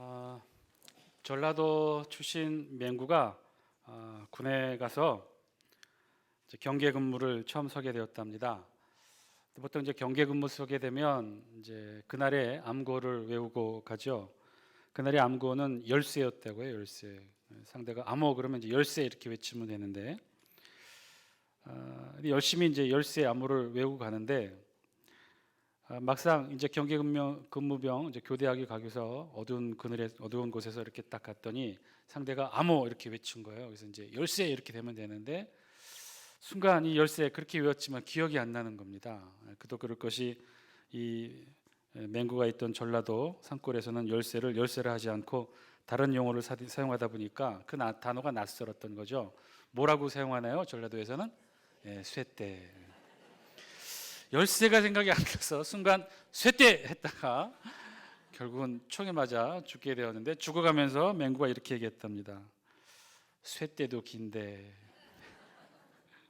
아, 전라도 출신 맹구가 아, 군에 가서 경계 근무를 처음 서게 되었답니다. 보통 이제 경계 근무 서게 되면 이제 그날의 암고를 외우고 가죠. 그날의 암고는 열쇠였다고요. 열쇠. 상대가 암호 그러면 이제 열쇠 이렇게 외치면 되는데 아, 근데 열심히 이제 열쇠 암호를 외우고 가는데 아, 막상 이제 근무, 근무병 이제 교대하기 가기서 어두운 그늘에 어두운 곳에서 이렇게 딱 갔더니 상대가 암호 이렇게 외친 거예요. 그래서 이제 열쇠 이렇게 되면 되는데 순간 이 열쇠 그렇게 외웠지만 기억이 안 나는 겁니다. 그도 그럴 것이 이 맹구가 있던 전라도 산골에서는 열쇠를 열쇠를 하지 않고 다른 용어를 사, 사용하다 보니까 그 나- 단어가 낯설었던 거죠. 뭐라고 사용하나요? 전라도에서는 예, 쇠대. 열쇠가 생각이 안 나서 순간 쇠대 했다가 결국은 총에 맞아 죽게 되었는데 죽어가면서 맹구가 이렇게 얘기했답니다. 쇠대도 긴데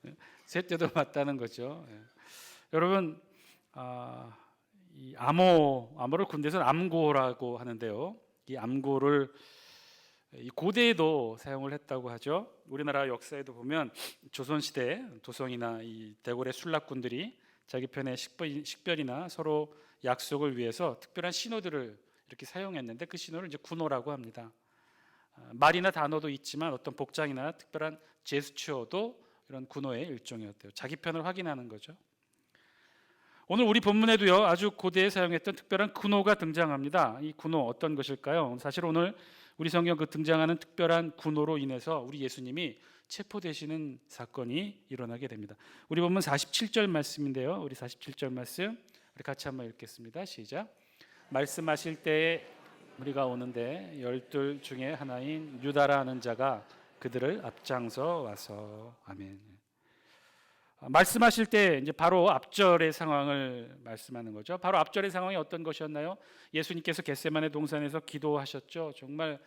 쇠대도 맞다는 거죠. 예. 여러분 아, 이 암호 암호를 군대에서는 암고라고 하는데요. 이 암고를 이 고대에도 사용을 했다고 하죠. 우리나라 역사에도 보면 조선 시대 도성이나 이 대궐의 술락군들이 자기 편의 식별, 식별 이나 서로 약속을 위해서 특별한 신호들을 이렇게 사용했는데 그 신호를 이제 군호라고 합니다. 아, 말이나 단어도 있지만 어떤 복장이나 특별한 제스처도 이런 군호의 일종이었대요. 자기 편을 확인하는 거죠. 오늘 우리 본문에도요 아주 고대에 사용했던 특별한 군호가 등장합니다. 이 군호 어떤 것일까요? 사실 오늘 우리 성경 그 등장하는 특별한 군호로 인해서 우리 예수님이 체포되시는 사건이 일어나게 됩니다. 우리 본문 47절 말씀인데요. 우리 47절 말씀 우리 같이 한번 읽겠습니다. 시작. 말씀하실 때에 우리가 오는데 열둘 중에 하나인 유다라 하는 자가 그들을 앞장서 와서 아멘. 아, 말씀하실 때 이제 바로 앞절의 상황을 말씀하는 거죠. 바로 앞절의 상황이 어떤 것이었나요? 예수님께서 겟세만의 동산에서 기도하셨죠. 정말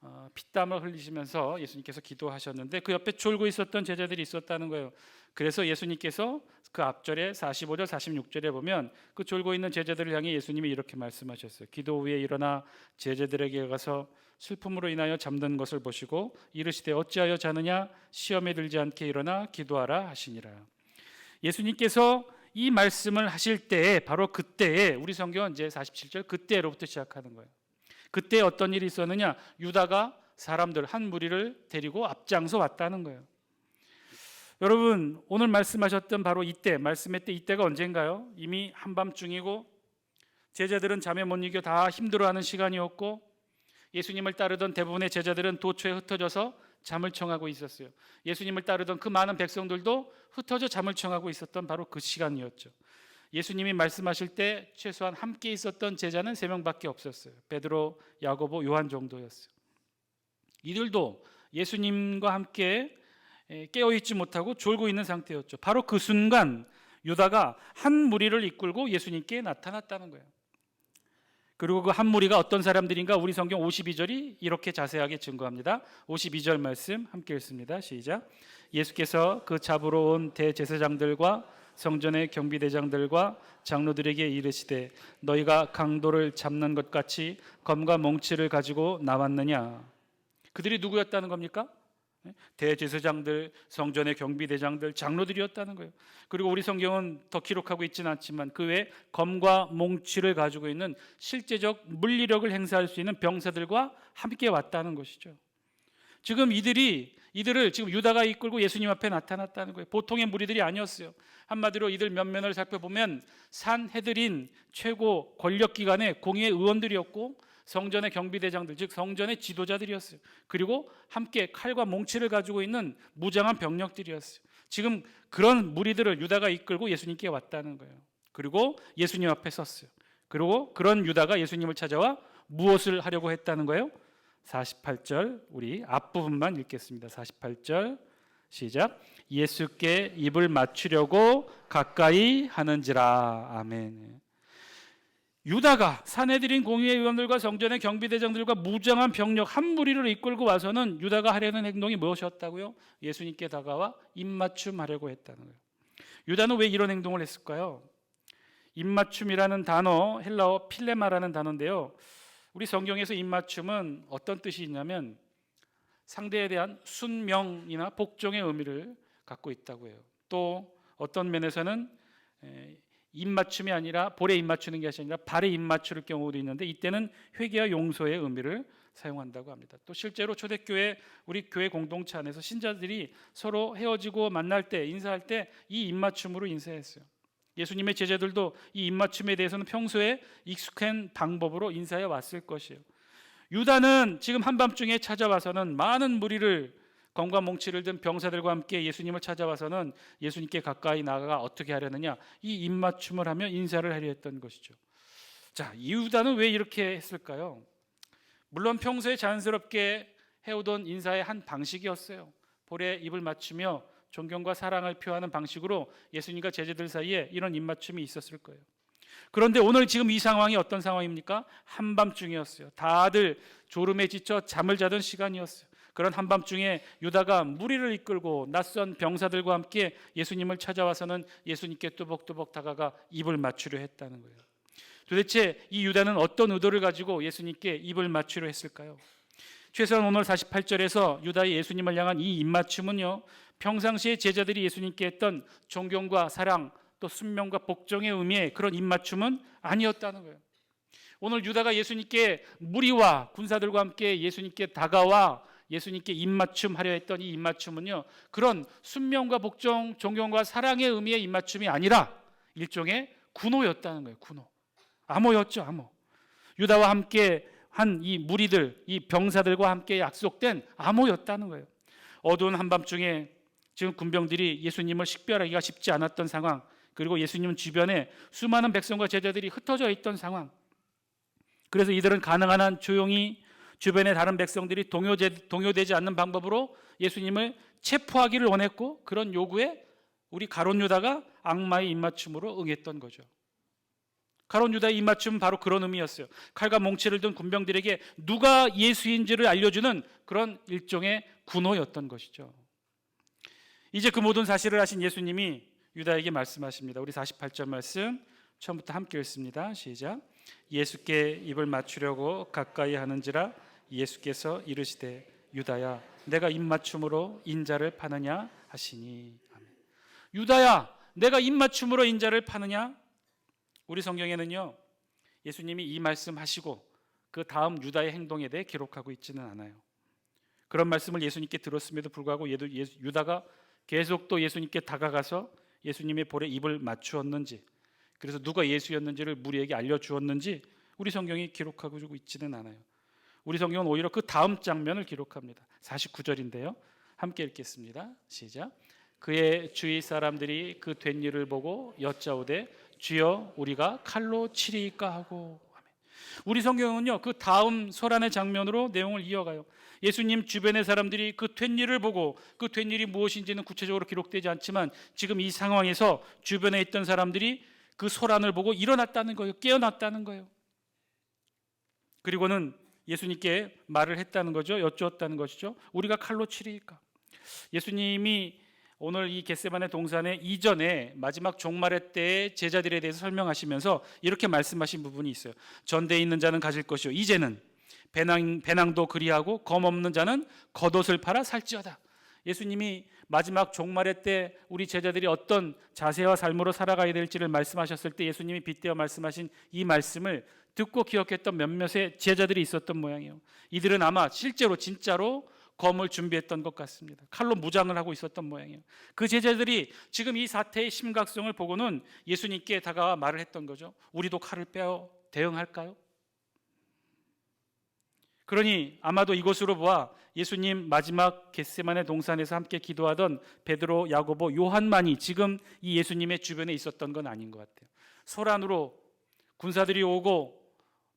어, 피땀을 흘리시면서 예수님께서 기도하셨는데 그 옆에 졸고 있었던 제자들이 있었다는 거예요. 그래서 예수님께서 그 앞절에 45절 46절에 보면 그 졸고 있는 제자들을 향해 예수님이 이렇게 말씀하셨어요. 기도 후에 일어나 제자들에게 가서 슬픔으로 인하여 잠든 것을 보시고 이르시되 어찌하여 자느냐 시험에 들지 않게 일어나 기도하라 하시니라. 예수님께서 이 말씀을 하실 때에 바로 그때에 우리 성경은 이제 47절 그때로부터 시작하는 거예요. 그때 어떤 일이 있었느냐? 유다가 사람들 한 무리를 데리고 앞장서 왔다는 거예요. 여러분 오늘 말씀하셨던 바로 이때 말씀의 때 이때가 언젠가요? 이미 한밤중이고 제자들은 잠에 못 이겨 다 힘들어하는 시간이었고 예수님을 따르던 대부분의 제자들은 도초에 흩어져서 잠을 청하고 있었어요. 예수님을 따르던 그 많은 백성들도 흩어져 잠을 청하고 있었던 바로 그 시간이었죠. 예수님이 말씀하실 때 최소한 함께 있었던 제자는 세 명밖에 없었어요. 베드로, 야고보, 요한 정도였어요. 이들도 예수님과 함께 깨어 있지 못하고 졸고 있는 상태였죠. 바로 그 순간 유다가 한 무리를 이끌고 예수님께 나타났다는 거예요. 그리고 그 한 무리가 어떤 사람들인가 우리 성경 52절이 이렇게 자세하게 증거합니다. 52절 말씀 함께 읽습니다. 시작. 예수께서 그 잡으러 온 대제사장들과 성전의 경비대장들과 장로들에게 이르시되 너희가 강도를 잡는 것 같이 검과 몽치를 가지고 나왔느냐? 그들이 누구였다는 겁니까? 대제사장들, 성전의 경비대장들, 장로들이었다는 거예요. 그리고 우리 성경은 더 기록하고 있지는 않지만 그 외에 검과 몽치를 가지고 있는 실제적 물리력을 행사할 수 있는 병사들과 함께 왔다는 것이죠. 지금 이들이 이들을 지금 유다가 이끌고 예수님 앞에 나타났다는 거예요. 보통의 무리들이 아니었어요. 한마디로 이들 면면을 살펴보면 산 헤드린 최고 권력 기관의 공의회 의원들이었고 성전의 경비대장들 즉 성전의 지도자들이었어요. 그리고 함께 칼과 몽치를 가지고 있는 무장한 병력들이었어요. 지금 그런 무리들을 유다가 이끌고 예수님께 왔다는 거예요. 그리고 예수님 앞에 섰어요. 그리고 그런 유다가 예수님을 찾아와 무엇을 하려고 했다는 거예요? 48절 우리 앞부분만 읽겠습니다. 48절 시작. 예수께 입을 맞추려고 가까이 하는지라. 아멘. 유다가 사내들인 공의회 의원들과 성전의 경비대장들과 무장한 병력 한 무리를 이끌고 와서는 유다가 하려는 행동이 무엇이었다고요? 예수님께 다가와 입맞춤하려고 했다는 거예요. 유다는 왜 이런 행동을 했을까요? 입맞춤이라는 단어 헬라어 필레마라는 단어인데요. 우리 성경에서 입맞춤은 어떤 뜻이 있냐면 상대에 대한 순명이나 복종의 의미를 갖고 있다고 해요. 또 어떤 면에서는 에, 입맞춤이 아니라 볼에 입맞추는 것이 아니라 발에 입맞출 경우도 있는데 이때는 회개와 용서의 의미를 사용한다고 합니다. 또 실제로 초대교회 우리 교회 공동체 안에서 신자들이 서로 헤어지고 만날 때 인사할 때 이 입맞춤으로 인사했어요. 예수님의 제자들도 이 입맞춤에 대해서는 평소에 익숙한 방법으로 인사해 왔을 것이에요. 유다는 지금 한밤중에 찾아와서는 많은 무리를 검과 몽치를 든 병사들과 함께 예수님을 찾아와서는 예수님께 가까이 나아가 어떻게 하려느냐 이 입맞춤을 하며 인사를 하려 했던 것이죠. 자, 이 유다는 왜 이렇게 했을까요? 물론 평소에 자연스럽게 해오던 인사의 한 방식이었어요. 볼에 입을 맞추며 존경과 사랑을 표하는 방식으로 예수님과 제자들 사이에 이런 입맞춤이 있었을 거예요. 그런데 오늘 지금 이 상황이 어떤 상황입니까? 한밤중이었어요. 다들 졸음에 지쳐 잠을 자던 시간이었어요. 그런 한밤중에 유다가 무리를 이끌고 낯선 병사들과 함께 예수님을 찾아와서는 예수님께 뚜벅뚜벅 다가가 입을 맞추려 했다는 거예요. 도대체 이 유다는 어떤 의도를 가지고 예수님께 입을 맞추려 했을까요? 최소한 오늘 48절에서 유다의 예수님을 향한 이 입맞춤은요. 평상시에 제자들이 예수님께 했던 존경과 사랑 또 순명과 복종의 의미의 그런 입맞춤은 아니었다는 거예요. 오늘 유다가 예수님께 무리와 군사들과 함께 예수님께 다가와 예수님께 입맞춤하려 했던 이 입맞춤은요. 그런 순명과 복종, 존경과 사랑의 의미의 입맞춤이 아니라 일종의 군호였다는 거예요. 군호. 암호였죠, 암호. 유다와 함께 한 이 무리들, 이 병사들과 함께 약속된 암호였다는 거예요. 어두운 한밤중에 지금 군병들이 예수님을 식별하기가 쉽지 않았던 상황, 그리고 예수님 주변에 수많은 백성과 제자들이 흩어져 있던 상황. 그래서 이들은 가능한 한 조용히 주변의 다른 백성들이 동요되, 동요되지 않는 방법으로 예수님을 체포하기를 원했고 그런 요구에 우리 가론 유다가 악마의 입맞춤으로 응했던 거죠. 가론 유다의 입맞춤은 바로 그런 의미였어요. 칼과 몽치를 든 군병들에게 누가 예수인지를 알려주는 그런 일종의 군호였던 것이죠. 이제 그 모든 사실을 하신 예수님이 유다에게 말씀하십니다. 우리 48절 말씀 처음부터 함께 읽습니다. 시작. 예수께 입을 맞추려고 가까이 하는지라 예수께서 이르시되 유다야 내가 입맞춤으로 인자를 파느냐 하시니 아멘. 유다야 내가 입맞춤으로 인자를 파느냐 우리 성경에는요 예수님이 이 말씀하시고 그 다음 유다의 행동에 대해 기록하고 있지는 않아요. 그런 말씀을 예수님께 들었음에도 불구하고 유다가 계속 또 예수님께 다가가서 예수님의 볼에 입을 맞추었는지 그래서 누가 예수였는지를 무리에게 알려주었는지 우리 성경이 기록하고 주고 있지는 않아요. 우리 성경은 오히려 그 다음 장면을 기록합니다. 49절인데요. 함께 읽겠습니다. 시작. 그의 주위 사람들이 그 된 일을 보고 여짜오되 주여 우리가 칼로 치리까 하고 우리 성경은요 그 다음 소란의 장면으로 내용을 이어가요. 예수님 주변의 사람들이 그 된 일을 보고 그 된 일이 무엇인지는 구체적으로 기록되지 않지만 지금 이 상황에서 주변에 있던 사람들이 그 소란을 보고 일어났다는 거예요. 깨어났다는 거예요. 그리고는 예수님께 말을 했다는 거죠. 여쭈었다는 것이죠. 우리가 칼로 치리까? 예수님이 오늘 이 겟세반의 동산에 이전에 마지막 종말의 때의 제자들에 대해서 설명하시면서 이렇게 말씀하신 부분이 있어요. 전대에 있는 자는 가질 것이요 이제는 배낭 배낭도 그리하고 검 없는 자는 겉옷을 팔아 살지어다. 예수님이 마지막 종말의 때 우리 제자들이 어떤 자세와 삶으로 살아가야 될지를 말씀하셨을 때 예수님이 빗대어 말씀하신 이 말씀을 듣고 기억했던 몇몇의 제자들이 있었던 모양이에요. 이들은 아마 실제로 진짜로 검을 준비했던 것 같습니다. 칼로 무장을 하고 있었던 모양이에요. 그 제자들이 지금 이 사태의 심각성을 보고는 예수님께 다가와 말을 했던 거죠. 우리도 칼을 빼어 대응할까요? 그러니 아마도 이것으로 보아 예수님 마지막 겟세만의 동산에서 함께 기도하던 베드로, 야고보, 요한만이 지금 이 예수님의 주변에 있었던 건 아닌 것 같아요. 소란으로 군사들이 오고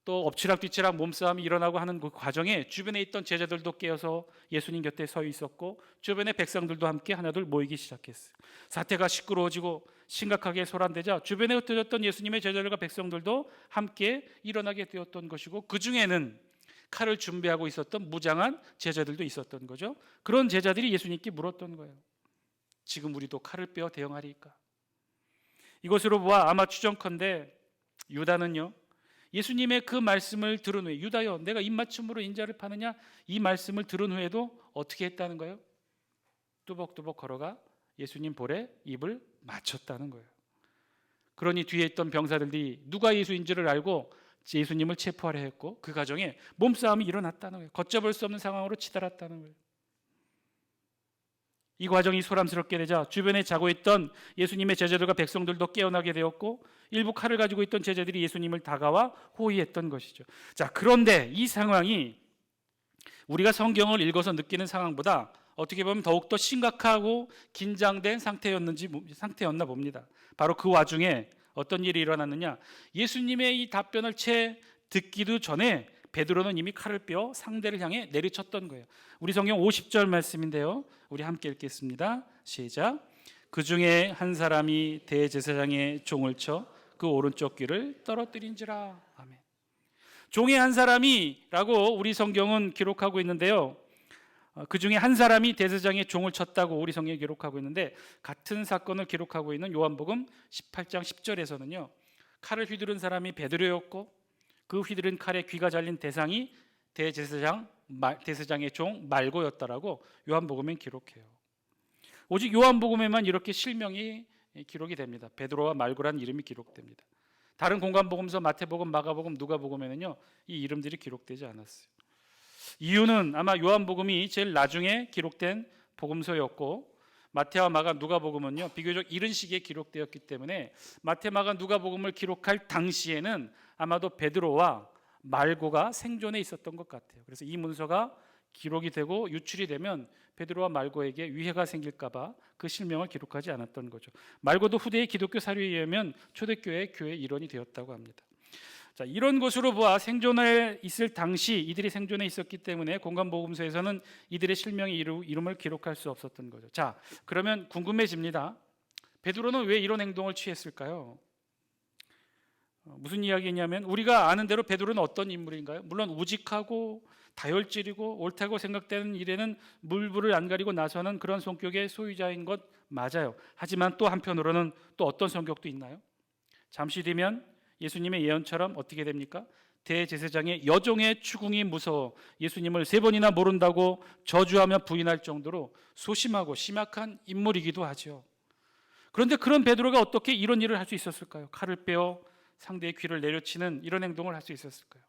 또 엎치락뒤치락 몸싸움이 일어나고 하는 그 과정에 주변에 있던 제자들도 깨어서 예수님 곁에 서 있었고 주변의 백성들도 함께 하나둘 모이기 시작했어요. 사태가 시끄러워지고 심각하게 소란되자 주변에 흩어졌던 예수님의 제자들과 백성들도 함께 일어나게 되었던 것이고 그 중에는 칼을 준비하고 있었던 무장한 제자들도 있었던 거죠. 그런 제자들이 예수님께 물었던 거예요. 지금 우리도 칼을 빼어 대응하리까? 이것으로 보아 아마 추정컨대 유다는요 예수님의 그 말씀을 들은 후에 유다여 내가 입맞춤으로 인자를 파느냐 이 말씀을 들은 후에도 어떻게 했다는 거예요? 뚜벅뚜벅 걸어가 예수님 볼에 입을 맞췄다는 거예요. 그러니 뒤에 있던 병사들이 누가 예수인지를 알고 예수님을 체포하려 했고 그 과정에 몸싸움이 일어났다는 거예요. 걷잡을 수 없는 상황으로 치달았다는 거예요. 이 과정이 소란스럽게 되자 주변에 자고 있던 예수님의 제자들과 백성들도 깨어나게 되었고 일부 칼을 가지고 있던 제자들이 예수님을 다가와 호위했던 것이죠. 자, 그런데 이 상황이 우리가 성경을 읽어서 느끼는 상황보다 어떻게 보면 더욱더 심각하고 긴장된 상태였는지 상태였나 봅니다. 바로 그 와중에 어떤 일이 일어났느냐? 예수님의 이 답변을 채 듣기도 전에 베드로는 이미 칼을 빼어 상대를 향해 내리쳤던 거예요. 우리 성경 50절 말씀인데요. 우리 함께 읽겠습니다. 시작. 그 중에 한 사람이 대제사장의 종을 쳐 그 오른쪽 귀를 떨어뜨린지라. 아멘. 종의 한 사람이라고 우리 성경은 기록하고 있는데요. 그 중에 한 사람이 대제사장의 종을 쳤다고 우리 성경에 기록하고 있는데 같은 사건을 기록하고 있는 요한복음 18장 10절에서는요. 칼을 휘두른 사람이 베드로였고 그 휘두른 칼에 귀가 잘린 대상이 대제사장 대제사장의 종 말고였다라고 요한복음엔 기록해요. 오직 요한복음에만 이렇게 실명이 기록이 됩니다. 베드로와 말고란 이름이 기록됩니다. 다른 공간 복음서 마태복음, 마가복음, 누가복음에는요 이 이름들이 기록되지 않았어요. 이유는 아마 요한복음이 제일 나중에 기록된 복음서였고 마태와 마가 누가복음은요 비교적 이른 시기에 기록되었기 때문에 마태 마가 누가복음을 기록할 당시에는 아마도 베드로와 말고가 생존해 있었던 것 같아요. 그래서 이 문서가 기록이 되고 유출이 되면 베드로와 말고에게 위해가 생길까봐 그 실명을 기록하지 않았던 거죠. 말고도 후대의 기독교 사료에 의하면 초대교회 교회 일원이 되었다고 합니다. 자, 이런 것으로 보아 생존해 있을 당시 이들이 생존해 있었기 때문에 공간복음서에서는 이들의 실명의 이름을 기록할 수 없었던 거죠. 자, 그러면 궁금해집니다. 베드로는 왜 이런 행동을 취했을까요? 어, 무슨 이야기냐면 우리가 아는 대로 베드로는 어떤 인물인가요? 물론 우직하고 다혈질이고 옳다고 생각되는 일에는 물불을 안 가리고 나서는 그런 성격의 소유자인 것 맞아요. 하지만 또 한편으로는 또 어떤 성격도 있나요? 잠시 뒤면 예수님의 예언처럼 어떻게 됩니까? 대제사장의 여종의 추궁이 무서워 예수님을 세 번이나 모른다고 저주하며 부인할 정도로 소심하고 심약한 인물이기도 하죠. 그런데 그런 베드로가 어떻게 이런 일을 할 수 있었을까요? 칼을 빼어 상대의 귀를 내려치는 이런 행동을 할 수 있었을까요?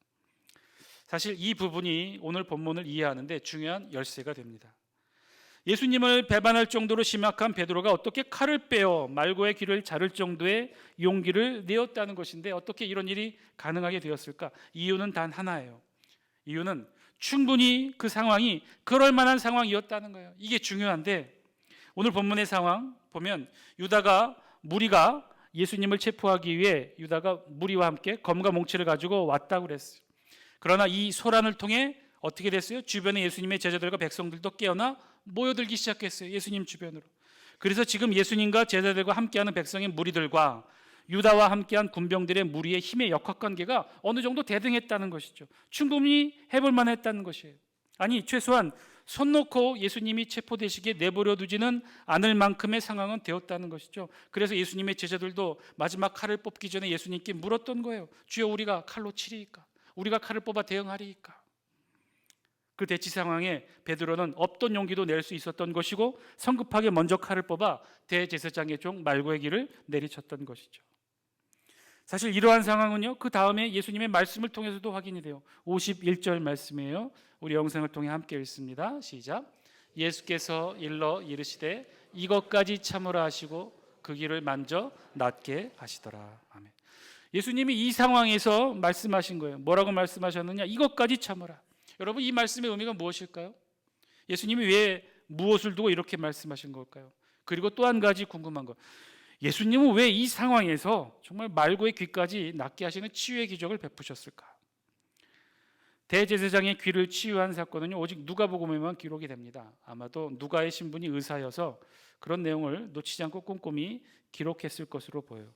사실 이 부분이 오늘 본문을 이해하는데 중요한 열쇠가 됩니다. 예수님을 배반할 정도로 심각한 베드로가 어떻게 칼을 빼어 말고의 귀를 자를 정도의 용기를 내었다는 것인데 어떻게 이런 일이 가능하게 되었을까? 이유는 단 하나예요. 이유는 충분히 그 상황이 그럴 만한 상황이었다는 거예요. 이게 중요한데 오늘 본문의 상황 보면 유다가 무리가 예수님을 체포하기 위해 유다가 무리와 함께 검과 몽치를 가지고 왔다고 그랬어요. 그러나 이 소란을 통해 어떻게 됐어요? 주변에 예수님의 제자들과 백성들도 깨어나 모여들기 시작했어요. 예수님 주변으로. 그래서 지금 예수님과 제자들과 함께하는 백성의 무리들과 유다와 함께한 군병들의 무리의 힘의 역학 관계가 어느 정도 대등했다는 것이죠. 충분히 해볼 만했다는 것이에요. 아니 최소한 손 놓고 예수님이 체포되시기에 내버려 두지는 않을 만큼의 상황은 되었다는 것이죠. 그래서 예수님의 제자들도 마지막 칼을 뽑기 전에 예수님께 물었던 거예요. 주여 우리가 칼로 치리이까? 우리가 칼을 뽑아 대응하리이까? 그 대치 상황에 베드로는 없던 용기도 낼 수 있었던 것이고 성급하게 먼저 칼을 뽑아 대제사장의 종 말고의 길을 내리쳤던 것이죠. 사실 이러한 상황은요. 그 다음에 예수님의 말씀을 통해서도 확인이 돼요. 51절 말씀이에요. 우리 영상을 통해 함께 읽습니다. 시작. 예수께서 일러 이르시되 이것까지 참으라 하시고 그 길을 만져 낫게 하시더라. 아멘. 예수님이 이 상황에서 말씀하신 거예요. 뭐라고 말씀하셨느냐? 이것까지 참으라. 여러분 이 말씀의 의미가 무엇일까요? 예수님이 왜 무엇을 두고 이렇게 말씀하신 걸까요? 그리고 또 한 가지 궁금한 것. 예수님은 왜 이 상황에서 정말 말고의 귀까지 낫게 하시는 치유의 기적을 베푸셨을까? 대제사장의 귀를 치유한 사건은요 오직 누가복음에만 기록이 됩니다. 아마도 누가의 신분이 의사여서 그런 내용을 놓치지 않고 꼼꼼히 기록했을 것으로 보여요.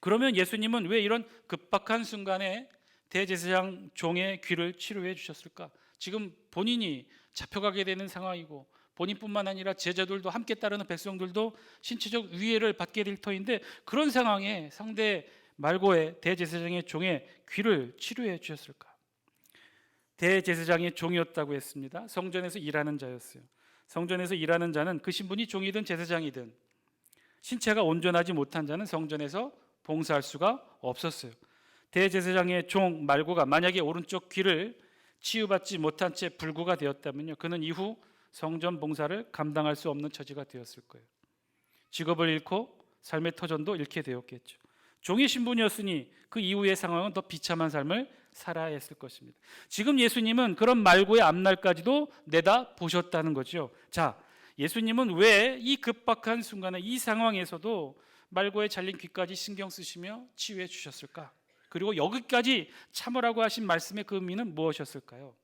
그러면 예수님은 왜 이런 급박한 순간에 대제사장 종의 귀를 치료해 주셨을까? 지금 본인이 잡혀가게 되는 상황이고 본인뿐만 아니라 제자들도 함께 따르는 백성들도 신체적 위해를 받게 될 터인데 그런 상황에 상대 말고의 대제사장의 종의 귀를 치료해 주셨을까? 대제사장의 종이었다고 했습니다. 성전에서 일하는 자였어요. 성전에서 일하는 자는 그 신분이 종이든 제사장이든 신체가 온전하지 못한 자는 성전에서 봉사할 수가 없었어요. 대제사장의 종 말고가 만약에 오른쪽 귀를 치유받지 못한 채 불구가 되었다면요. 그는 이후 성전 봉사를 감당할 수 없는 처지가 되었을 거예요. 직업을 잃고 삶의 터전도 잃게 되었겠죠. 종의 신분이었으니 그 이후의 상황은 더 비참한 삶을 살아야 했을 것입니다. 지금 예수님은 그런 말고의 앞날까지도 내다 보셨다는 거죠. 자, 예수님은 왜 이 급박한 순간에 이 상황에서도 말고에 잘린 귀까지 신경 쓰시며 치유해 주셨을까? 그리고 여기까지 참으라고 하신 말씀의 그 의미는 무엇이었을까요?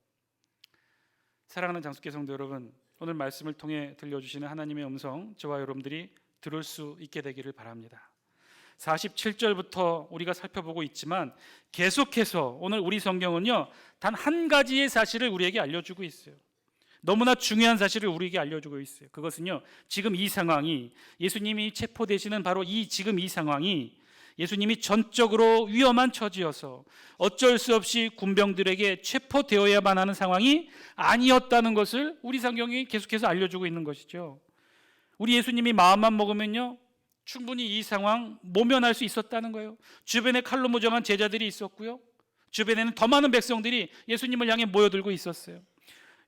사랑하는 장숙계 성도 여러분, 오늘 말씀을 통해 들려주시는 하나님의 음성, 저와 여러분들이 들을 수 있게 되기를 바랍니다. 47절부터 우리가 살펴보고 있지만 계속해서 오늘 우리 성경은요, 단 한 가지의 사실을 우리에게 알려주고 있어요. 너무나 중요한 사실을 우리에게 알려주고 있어요. 그것은요, 지금 이 상황이 예수님이 체포되시는 바로 이 지금 이 상황이 예수님이 전적으로 위험한 처지여서 어쩔 수 없이 군병들에게 체포되어야만 하는 상황이 아니었다는 것을 우리 성경이 계속해서 알려주고 있는 것이죠. 우리 예수님이 마음만 먹으면요, 충분히 이 상황 모면할 수 있었다는 거예요. 주변에 칼로 무정한 제자들이 있었고요. 주변에는 더 많은 백성들이 예수님을 향해 모여들고 있었어요.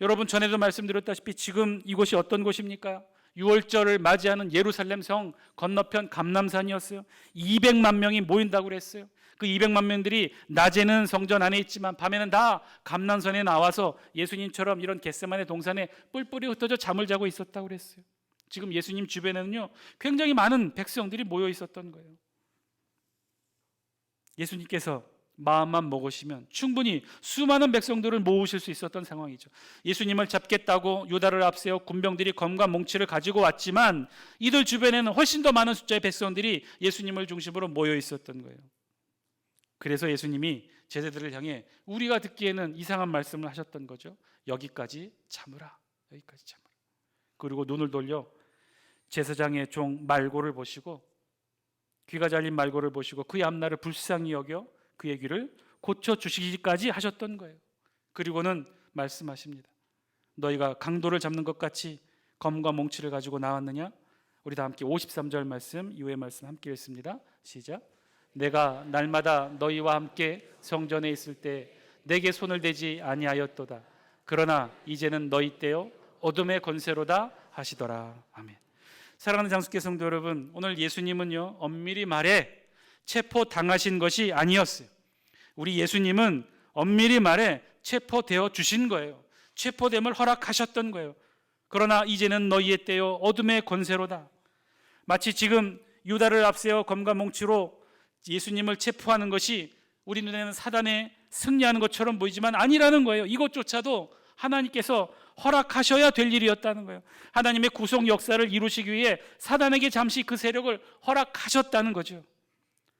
여러분 전에도 말씀드렸다시피 지금 이곳이 어떤 곳입니까? 6월절을 맞이하는 예루살렘 성 건너편 감남산이었어요. 200만 명이 모인다고 그랬어요. 그 200만 명들이 낮에는 성전 안에 있지만 밤에는 다 감남산에 나와서 예수님처럼 이런 겟세만의 동산에 뿔뿔이 흩어져 잠을 자고 있었다고 그랬어요. 지금 예수님 주변에는요 굉장히 많은 백성들이 모여 있었던 거예요. 예수님께서 마음만 먹으시면 충분히 수많은 백성들을 모으실 수 있었던 상황이죠. 예수님을 잡겠다고 유다를 앞세워 군병들이 검과 몽치를 가지고 왔지만 이들 주변에는 훨씬 더 많은 숫자의 백성들이 예수님을 중심으로 모여 있었던 거예요. 그래서 예수님이 제자들을 향해 우리가 듣기에는 이상한 말씀을 하셨던 거죠. 여기까지 참으라. 여기까지 참으라. 그리고 눈을 돌려 제사장의 종 말고를 보시고 귀가 잘린 말고를 보시고 그의 앞날을 불쌍히 여겨 그의 귀를 고쳐 주시기까지 하셨던 거예요. 그리고는 말씀하십니다. 너희가 강도를 잡는 것 같이 검과 몽치를 가지고 나왔느냐? 우리 다 함께 53절 말씀 이후의 말씀 함께 읽습니다. 시작. 내가 날마다 너희와 함께 성전에 있을 때 내게 손을 대지 아니하였도다. 그러나 이제는 너희 때요 어둠의 권세로다 하시더라. 아멘. 사랑하는 장수께 성도 여러분, 오늘 예수님은요 엄밀히 말해 체포 당하신 것이 아니었어요. 우리 예수님은 엄밀히 말해 체포되어 주신 거예요. 체포됨을 허락하셨던 거예요. 그러나 이제는 너희의 때요 어둠의 권세로다. 마치 지금 유다를 앞세워 검과 몽치로 예수님을 체포하는 것이 우리 눈에는 사단의 승리하는 것처럼 보이지만 아니라는 거예요. 이것조차도 하나님께서 허락하셔야 될 일이었다는 거예요. 하나님의 구속 역사를 이루시기 위해 사단에게 잠시 그 세력을 허락하셨다는 거죠.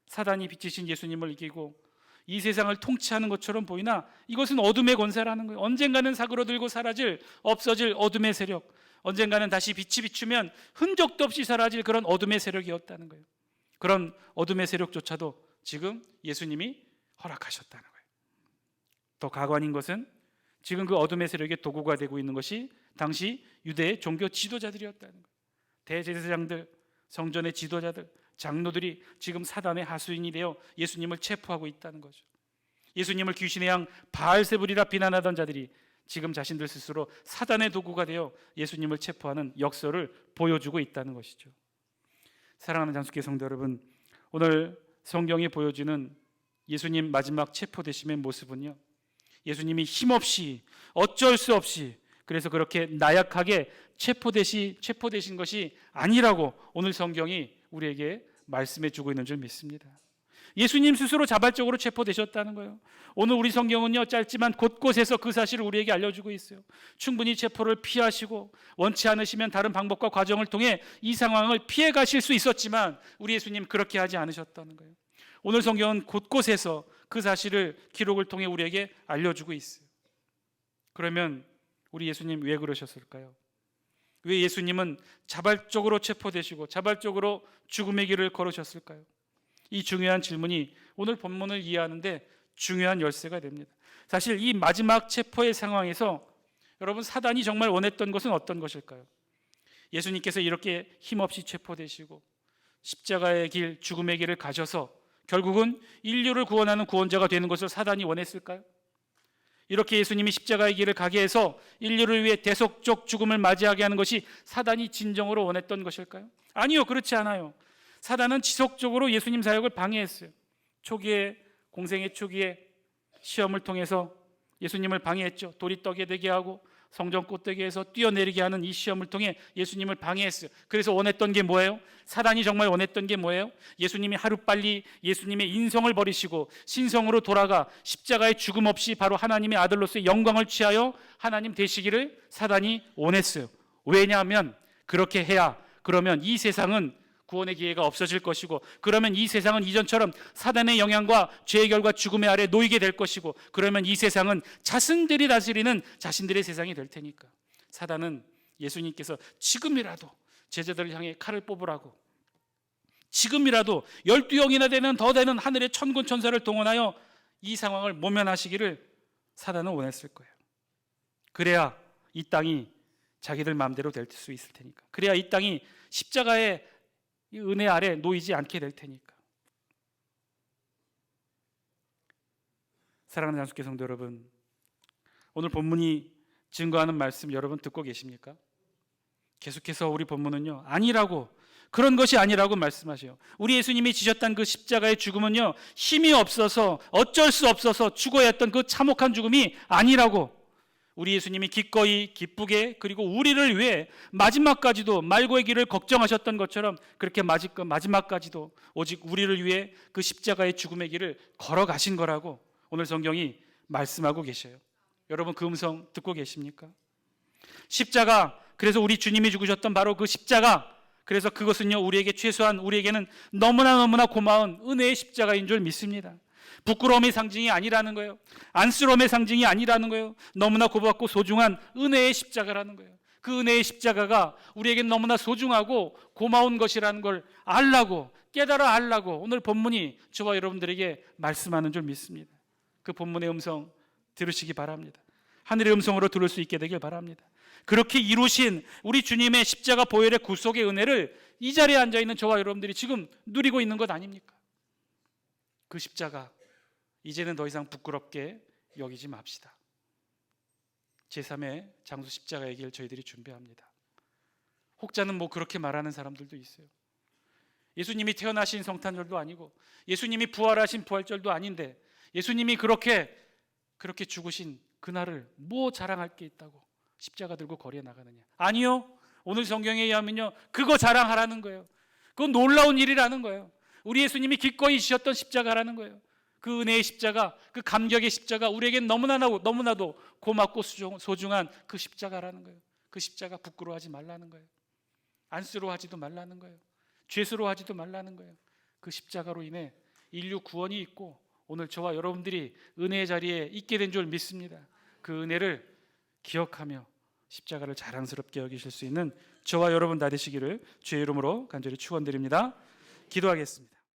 사단이 비치신 예수님을 이기고 이 세상을 통치하는 것처럼 보이나 이것은 어둠의 권세라는 거예요. 언젠가는 사그러들고 사라질 없어질 어둠의 세력. 언젠가는 다시 빛이 비추면 흔적도 없이 사라질 그런 어둠의 세력이었다는 거예요. 그런 어둠의 세력조차도 지금 예수님이 허락하셨다는 거예요. 더 가관인 것은 지금 그 어둠의 세력의 도구가 되고 있는 것이 당시 유대의 종교 지도자들이었다는 거예요. 대제사장들, 성전의 지도자들, 장로들이 지금 사단의 하수인이 되어 예수님을 체포하고 있다는 거죠. 예수님을 귀신의 양 바알세불이라 비난하던 자들이 지금 자신들 스스로 사단의 도구가 되어 예수님을 체포하는 역설을 보여주고 있다는 것이죠. 사랑하는 장수계 성도 여러분, 오늘 성경이 보여주는 예수님 마지막 체포되심의 모습은요. 예수님이 힘없이 어쩔 수 없이 그래서 그렇게 나약하게 체포되시 체포되신 것이 아니라고 오늘 성경이 우리에게 말씀해 주고 있는 줄 믿습니다. 예수님 스스로 자발적으로 체포되셨다는 거예요. 오늘 우리 성경은요, 짧지만 곳곳에서 그 사실을 우리에게 알려주고 있어요. 충분히 체포를 피하시고 원치 않으시면 다른 방법과 과정을 통해 이 상황을 피해 가실 수 있었지만 우리 예수님 그렇게 하지 않으셨다는 거예요. 오늘 성경은 곳곳에서 그 사실을 기록을 통해 우리에게 알려주고 있어요. 그러면 우리 예수님 왜 그러셨을까요? 왜 예수님은 자발적으로 체포되시고 자발적으로 죽음의 길을 걸으셨을까요? 이 중요한 질문이 오늘 본문을 이해하는데 중요한 열쇠가 됩니다. 사실 이 마지막 체포의 상황에서 여러분 사단이 정말 원했던 것은 어떤 것일까요? 예수님께서 이렇게 힘없이 체포되시고 십자가의 길, 죽음의 길을 가셔서 결국은 인류를 구원하는 구원자가 되는 것을 사단이 원했을까요? 이렇게 예수님이 십자가의 길을 가게 해서 인류를 위해 대속적 죽음을 맞이하게 하는 것이 사단이 진정으로 원했던 것일까요? 아니요, 그렇지 않아요. 사단은 지속적으로 예수님 사역을 방해했어요. 초기에 공생의 초기에 시험을 통해서 예수님을 방해했죠. 돌이 떡에 되게 하고 성전 꽃되게해서 뛰어내리게 하는 이 시험을 통해 예수님을 방해했어요. 그래서 원했던 게 뭐예요? 사단이 정말 원했던 게 뭐예요? 예수님이 하루빨리 예수님의 인성을 버리시고 신성으로 돌아가 십자가의 죽음 없이 바로 하나님의 아들로서의 영광을 취하여 하나님 되시기를 사단이 원했어요. 왜냐하면 그렇게 해야 그러면 이 세상은 구원의 기회가 없어질 것이고 그러면 이 세상은 이전처럼 사단의 영향과 죄의 결과 죽음의 아래 놓이게 될 것이고 그러면 이 세상은 자신들이 다스리는 자신들의 세상이 될 테니까 사단은 예수님께서 지금이라도 제자들을 향해 칼을 뽑으라고 지금이라도 열두 영이나 되는 더 되는 하늘의 천군 천사를 동원하여 이 상황을 모면하시기를 사단은 원했을 거예요. 그래야 이 땅이 자기들 마음대로 될 수 있을 테니까. 그래야 이 땅이 십자가의 이 은혜 아래 놓이지 않게 될 테니까. 사랑하는 장수께 성도 여러분, 오늘 본문이 증거하는 말씀 여러분 듣고 계십니까? 계속해서 우리 본문은요 아니라고 그런 것이 아니라고 말씀하셔요. 우리 예수님이 지셨던 그 십자가의 죽음은요 힘이 없어서 어쩔 수 없어서 죽어야 했던 그 참혹한 죽음이 아니라고 우리 예수님이 기꺼이 기쁘게 그리고 우리를 위해 마지막까지도 말고의 길을 걱정하셨던 것처럼 그렇게 마지막까지도 오직 우리를 위해 그 십자가의 죽음의 길을 걸어가신 거라고 오늘 성경이 말씀하고 계셔요. 여러분 그 음성 듣고 계십니까? 십자가 그래서 우리 주님이 죽으셨던 바로 그 십자가 그래서 그것은요 우리에게 최소한 우리에게는 너무나 너무나 고마운 은혜의 십자가인 줄 믿습니다. 부끄러움의 상징이 아니라는 거예요. 안쓰러움의 상징이 아니라는 거예요. 너무나 고맙고 소중한 은혜의 십자가라는 거예요. 그 은혜의 십자가가 우리에게 너무나 소중하고 고마운 것이라는 걸 알라고 깨달아 알라고 오늘 본문이 저와 여러분들에게 말씀하는 줄 믿습니다. 그 본문의 음성 들으시기 바랍니다. 하늘의 음성으로 들을 수 있게 되길 바랍니다. 그렇게 이루신 우리 주님의 십자가 보혈의 구속의 은혜를 이 자리에 앉아 있는 저와 여러분들이 지금 누리고 있는 것 아닙니까? 그 십자가 이제는 더 이상 부끄럽게 여기지 맙시다. 제3의 장수 십자가의 길 저희들이 준비합니다. 혹자는 뭐 그렇게 말하는 사람들도 있어요. 예수님이 태어나신 성탄절도 아니고 예수님이 부활하신 부활절도 아닌데 예수님이 그렇게 그렇게 죽으신 그날을 뭐 자랑할 게 있다고 십자가 들고 거리에 나가느냐? 아니요. 오늘 성경에 의하면요. 그거 자랑하라는 거예요. 그건 놀라운 일이라는 거예요. 우리 예수님이 기꺼이 지셨던 십자가라는 거예요. 그 은혜의 십자가, 그 감격의 십자가, 우리에겐 너무나도 너무나도 고맙고 소중한 그 십자가라는 거예요. 그 십자가 부끄러워하지 말라는 거예요. 안쓰러워하지도 말라는 거예요. 죄스러워하지도 말라는 거예요. 그 십자가로 인해 인류 구원이 있고 오늘 저와 여러분들이 은혜의 자리에 있게 된 줄 믿습니다. 그 은혜를 기억하며 십자가를 자랑스럽게 여기실 수 있는 저와 여러분 다 되시기를 주의 이름으로 간절히 축원드립니다. 기도하겠습니다.